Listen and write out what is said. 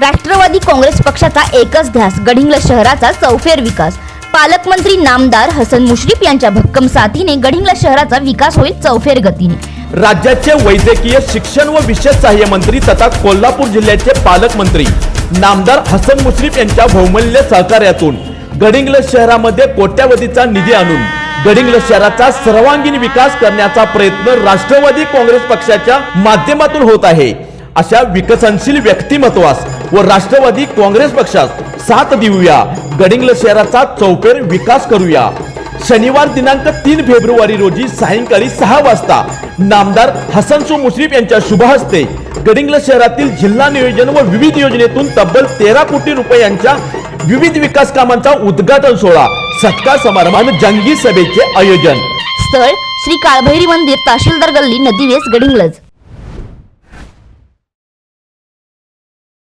राष्ट्रवादी काँग्रेस पक्षाचा एकच ध्यास गडिंग्लज शहराचा चौफेर विकास. पालकमंत्री नामदार हसन मुश्रीफ यांच्या भक्कम साथीने गडिंग्लज शहराचा विकास होईल चौफेर गतीने. राज्याचे वैद्यकीय शिक्षण व विशेष सहाय्य मंत्री तथा कोल्हापूर जिल्ह्याचे पालकमंत्री नामदार हसन मुश्रीफ यांच्या बहुमूल्य सहकार्यातून गडिंग्लज शहरामध्ये कोट्यावधीचा निधी आणून गडिंग्लज शहराचा सर्वांगीण विकास करण्याचा प्रयत्न राष्ट्रवादी काँग्रेस पक्षाच्या माध्यमातून होत आहे. अशा विकसनशील व्यक्तिमत्वास व राष्ट्रवादी काँग्रेस पक्षास साथ देऊया. गडिंग्लज शहराचा चौफेर विकास करूया. शनिवार दिनांक तीन फेब्रुवारी रोजी सायंकाळी सहा वाजता नामदार हसनसो मुश्रीफ यांच्या शुभ हस्ते गडिंग्लज शहरातील जिल्हा नियोजन व विविध योजनेतून तब्बल तेरा कोटी रुपयांच्या विविध विकास कामांचा उद्घाटन सोहळा सत्कार समारंभ जंगी सभेचे आयोजन. स्थळ श्री काळभैरी मंदिर तहसीलदार गल्ली नदीवेस गडिंगलज.